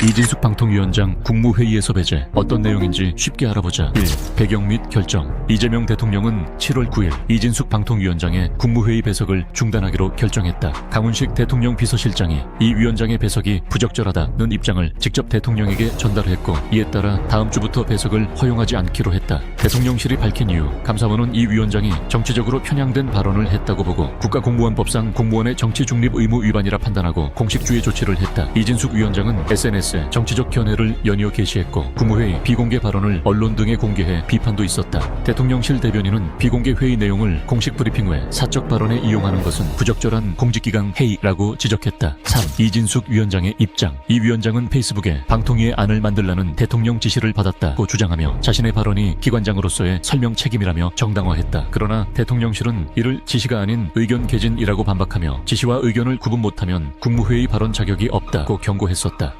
이진숙 방통위원장 국무회의에서 배제. 어떤 내용인지 쉽게 알아보자. 1. 배경 및 결정. 이재명 대통령은 7월 9일 이진숙 방통위원장의 국무회의 배석을 중단하기로 결정했다. 강훈식 대통령 비서실장이 이 위원장의 배석이 부적절하다는 입장을 직접 대통령에게 전달했고 이에 따라 다음 주부터 배석을 허용하지 않기로 했다. 대통령실이 밝힌 이유. 감사원은 이 위원장이 정치적으로 편향된 발언을 했다고 보고 국가공무원법상 공무원의 정치 중립 의무 위반이라 판단하고 공식주의 조치를 했다. 이진숙 위원장은 SNS 에 정치적 견해를 연이어 게시했고 국무회의 비공개 발언을 언론 등에 공개해 비판도 있었다. 대통령실 대변인은 비공개 회의 내용을 공식 브리핑 후에 사적 발언에 이용하는 것은 부적절한 공직기강 회의라고 지적했다. 3. 이진숙 위원장의 입장 이 위원장은 페이스북에 방통위의 안을 만들라는 대통령 지시를 받았다고 주장하며 자신의 발언이 기관장으로서의 설명 책임이라며 정당화했다. 그러나 대통령실은 이를 지시가 아닌 의견 개진이라고 반박하며 지시와 의견을 구분 못하면 국무회의 발언 자격이 없다고 경고했었다.